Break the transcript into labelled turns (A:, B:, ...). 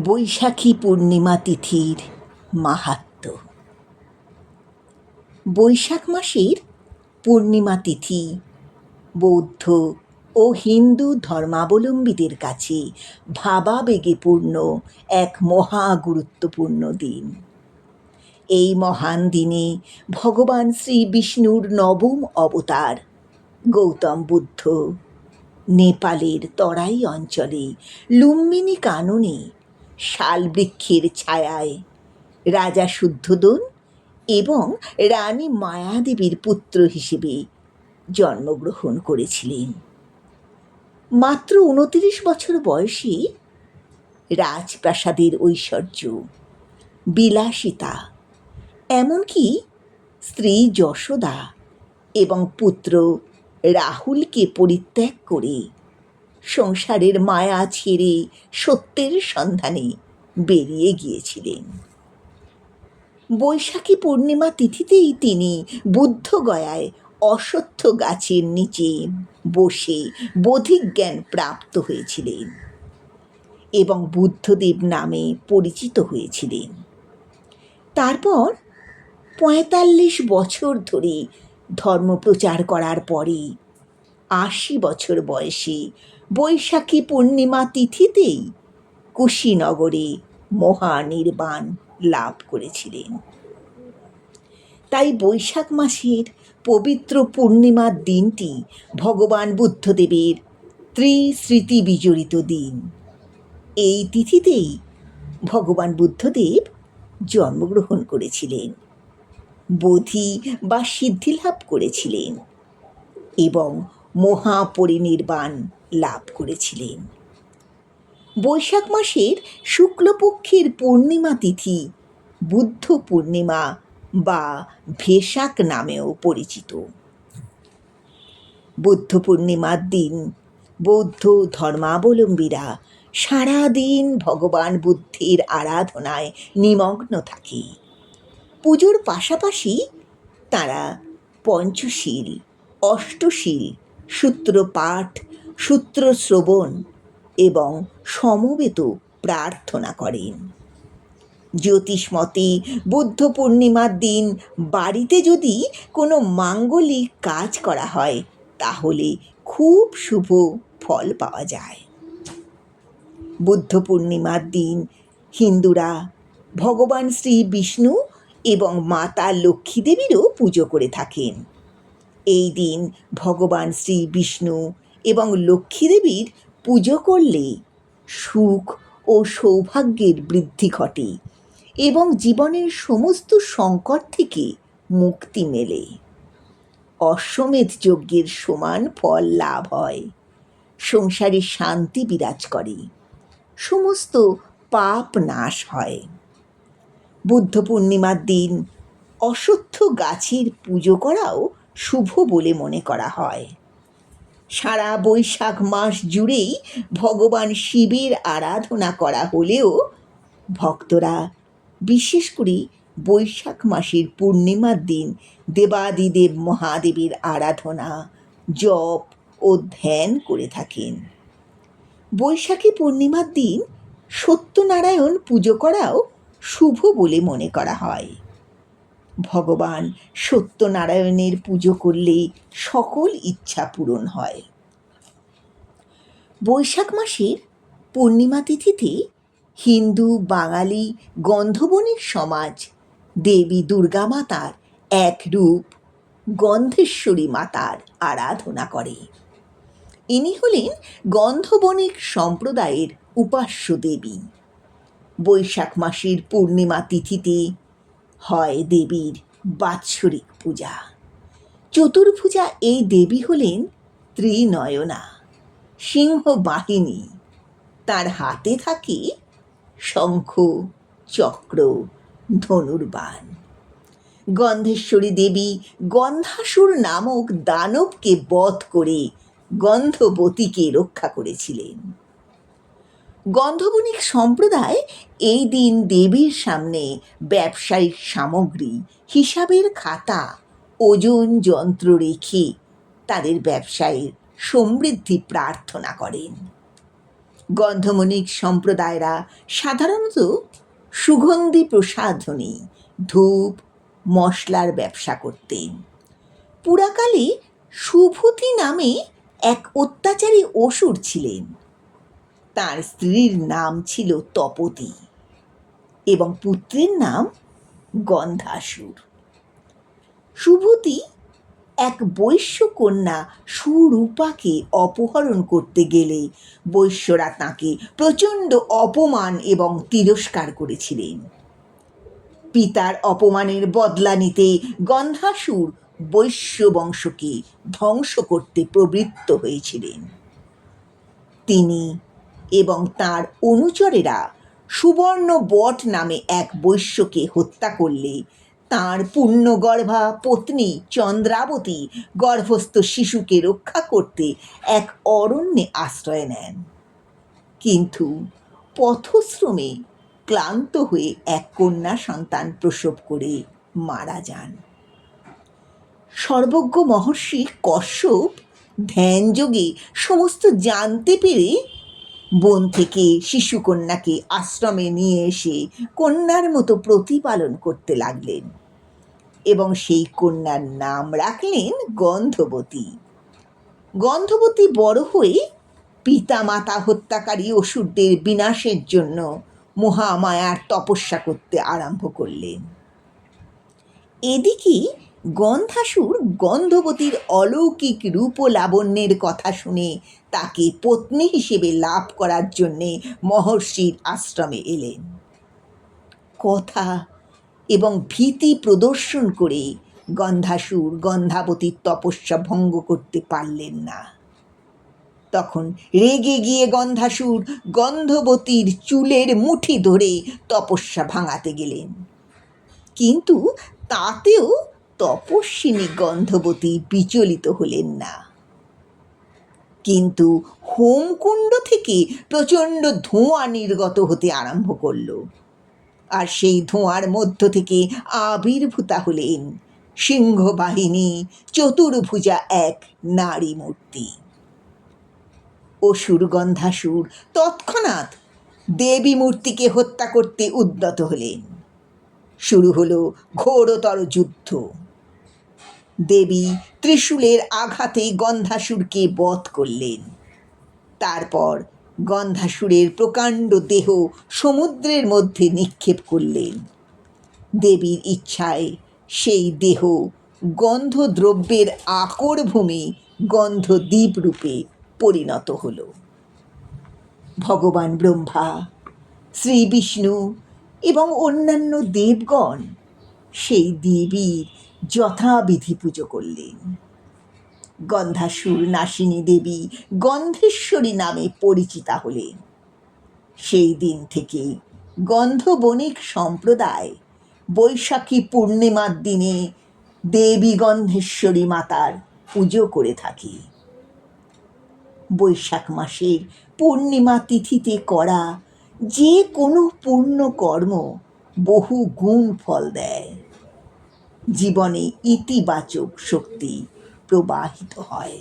A: বৈশাখী পূর্ণিমা তিথির মাহাত্ম্য বৈশাখ মাসের পূর্ণিমা তিথি বৌদ্ধ ও হিন্দু ধর্মাবলম্বীদের কাছে ভাবাবেগে পূর্ণ এক মহা গুরুত্বপূর্ণ দিন। এই মহান দিনে ভগবান শ্রী বিষ্ণুর নবম অবতার গৌতম বুদ্ধ নেপালের তরাই অঞ্চলে লুম্বিনী কাননে শালবৃক্ষের ছায়ায়। রাজা শুদ্ধোদন এবং রানী মায়াদেবীর পুত্র হিসেবে জন্মগ্রহণ করেছিলেন। মাত্র উনতিরিশ বছর বয়সে রাজপ্রাসাদের ঐশ্বর্য, বিলাসিতা, এমনকি স্ত্রী যশোদা এবং পুত্র রাহুলকে পরিত্যাগ করে সংসারের মায়া ছেড়ে সত্যের সন্ধানে বেরিয়ে গিয়েছিলেন। বৈশাখী পূর্ণিমা তিথিতেই তিনি বুদ্ধগয়ায় অশ্বত্থ গাছের নিচে বসে বোধিক জ্ঞান প্রাপ্ত হয়েছিলেন এবং বুদ্ধদেব নামে পরিচিত হয়েছিলেন। তারপর পঁয়তাল্লিশ বছর ধরে ধর্মপ্রচার করার পরে আশি বছর বয়সে বৈশাখী পূর্ণিমা তিথিতেই কুশীনগরে মহানির্বাণ লাভ করেছিলেন। তাই বৈশাখ মাসের পবিত্র পূর্ণিমার দিনটি ভগবান বুদ্ধদেবের ত্রিস্মৃতি বিজড়িত দিন। এই তিথিতেই ভগবান বুদ্ধদেব জন্মগ্রহণ করেছিলেন, বোধি বা সিদ্ধিলাভ করেছিলেন এবং মহাপরিনির্বাণ লাভ করেছিলেন। বৈশাখ মাসের শুক্লপক্ষের পূর্ণিমা তিথি বুদ্ধ পূর্ণিমা বা ভেশাক নামেও পরিচিত। বুদ্ধ পূর্ণিমার দিন বৌদ্ধ ধর্মাবলম্বীরা সারাদিন ভগবান বুদ্ধের আরাধনায় নিমগ্ন থাকে। পুজোর পাশাপাশি তারা পঞ্চশীল, অষ্টশীল সূত্রপাঠ সূত্র শ্রবণ এবং সমবেত প্রার্থনা করেন। জ্যোতিষমতে বুদ্ধ পূর্ণিমার দিন বাড়িতে যদি কোনো মাঙ্গলিক কাজ করা হয়, তাহলে খুব শুভ ফল পাওয়া যায়। বুদ্ধ পূর্ণিমার দিন হিন্দুরা ভগবান শ্রী বিষ্ণু এবং মাতা লক্ষ্মী দেবীরও পুজো করে থাকেন। এই দিন ভগবান শ্রী বিষ্ণু এবং লক্ষ্মী দেবীর পুজো করলে সুখ ও সৌভাগ্যের বৃদ্ধি ঘটে এবং জীবনের সমস্ত সংকট থেকে মুক্তি মেলে। অশ্বমেধ যজ্ঞের সমান ফল লাভ হয়। সংসারে শান্তি বিরাজ করে। সমস্ত পাপ নাশ হয়। বুদ্ধ পূর্ণিমার দিন অশ্বত্থ গাছের পুজো করাও শুভ বলে মনে করা হয়। সারা বৈশাখ মাস জুড়েই ভগবান শিবের আরাধনা করা হলেও ভক্তরা, বিশেষ করে বৈশাখ মাসের পূর্ণিমার দিন দেবাদিদেব মহাদেবের আরাধনা, জপ ও ধ্যান করে থাকেন। বৈশাখী পূর্ণিমার দিন সত্যনারায়ণ পুজো করাও শুভ বলে মনে করা হয়। ভগবান সত্যনারায়ণের পুজো করলে সকল ইচ্ছা পূরণ হয়। বৈশাখ মাসের পূর্ণিমা তিথিতে হিন্দু, বাঙালি, গন্ধবনের সমাজ দেবী দুর্গা মাতার এক রূপ গন্ধেশ্বরী মাতার আরাধনা করে। ইনি হলেন গন্ধবণিক সম্প্রদায়ের উপাস্য দেবী। বৈশাখ মাসের পূর্ণিমা তিথিতে হয় দেবীর বাৎসরিক পূজা। চতুর্ভুজা এই দেবী হলেন ত্রিনয়না সিংহ বাহিনী তার হাতে থাকে শঙ্খ, চক্র, ধনুর্বাণ। গন্ধেশ্বরী দেবী গন্ধাসুর নামক দানবকে বধ করে গন্ধবতীকে রক্ষা করেছিলেন। গন্ধবণিক সম্প্রদায় এই দিন দেবীর সামনে ব্যবসায়িক সামগ্রী, হিসাবের খাতা, ওজন যন্ত্র রেখে তাদের ব্যবসায়ের সমৃদ্ধি প্রার্থনা করেন। গন্ধমণিক সম্প্রদায়রা সাধারণত সুগন্ধি প্রসাধনী, ধূপ, মশলার ব্যবসা করতেন। পুরাকালে সুভূতি নামে এক অত্যাচারী অসুর ছিলেন। তার স্ত্রীর নাম ছিল তপতী এবং পুত্রের নাম গন্ধাসুর। সুভূতি এক বৈশ্য কন্যা সুরূপাকে অপহরণ করতে গেলে বৈশ্যরা তাকে প্রচণ্ড অপমান এবং তিরস্কার করেছিলেন। পিতার অপমানের বদলা নিতে গন্ধাসুর বৈশ্য বংশকে ধ্বংস করতে প্রবৃত্ত হয়েছিলেন। তিনি এবং তার অনুচরেরা সুবর্ণ বট নামে এক বৈশ্যকে হত্যা করলে তাঁর পূর্ণগর্ভা পত্নী চন্দ্রাবতী গর্ভস্থ শিশুকে রক্ষা করতে এক অরণ্যে আশ্রয় নেন। কিন্তু পথশ্রমে ক্লান্ত হয়ে এক কন্যা সন্তান প্রসব করে মারা যান। সর্বজ্ঞ মহর্ষি কশ্যপ ধ্যানযোগে সমস্ত জানতে পেরে বন থেকে শিশুকন্যাকে আশ্রমে নিয়ে এসে কন্যার মতো প্রতিপালন করতে লাগলেন এবং সেই কন্যার নাম রাখলেন গন্ধবতী। গন্ধবতী বড় হয়ে পিতা মাতা হত্যাকারী অসুরদের বিনাশের জন্য মহামায়ার তপস্যা করতে আরম্ভ করলেন। এদিকে গন্ধাসুর গন্ধবতীর অলৌকিক রূপ লাবণ্যের কথা শুনে তাকে পত্নী হিসেবে লাভ করার জন্যে মহর্ষির আশ্রমে এলেন। কথা এবং ভীতি প্রদর্শন করে গন্ধাসুর গন্ধাবতীর তপস্যা ভঙ্গ করতে পারলেন না। তখন রেগে গিয়ে গন্ধাসুর গন্ধবতীর চুলের মুঠি ধরে তপস্যা ভাঙাতে গেলেন। কিন্তু তাতেও তপস্বিনী গন্ধবতী বিচলিত হলেন না। কিন্তু হোমকুণ্ড থেকে প্রচণ্ড ধোঁয়া নির্গত হতে আরম্ভ করল। আর সেই ধোঁয়ার মধ্য থেকে আবির্ভূতা হলেন সিংহবাহিনী, চতুর্ভুজা এক নারী মূর্তি। অসুর গন্ধাসুর তৎক্ষণাৎ দেবী মূর্তিকে হত্যা করতে উদ্যত হলেন। শুরু হলো ঘোরতর যুদ্ধ। দেবী ত্রিশূলের আঘাতে গন্ধাসুরকে বধ করলেন। তারপর গন্ধাসুরের প্রকাণ্ড দেহ সমুদ্রের মধ্যে নিক্ষেপ করলেন। দেবীর ইচ্ছায় সেই দেহ গন্ধদ্রব্যের আকর ভূমি গন্ধদ্বীপ রূপে পরিণত হল। ভগবান ব্রহ্মা, শ্রী বিষ্ণু এবং অন্যান্য দেবগণ সেই দেবীর যথাবিধি পুজো করলেন। গন্ধাসুর নাসিনী দেবী গন্ধেশ্বরী নামে পরিচিতা হলেন। সেই দিন থেকে গন্ধবণিক সম্প্রদায় বৈশাখী পূর্ণিমার দিনে দেবী গন্ধেশ্বরী মাতার পুজো করে থাকি। বৈশাখ মাসের পূর্ণিমা তিথিতে করা যে কোনো পূর্ণ কর্ম বহু গুণ ফল দেয়। জীবনে ইতিবাচক শক্তি প্রবাহিত হয়।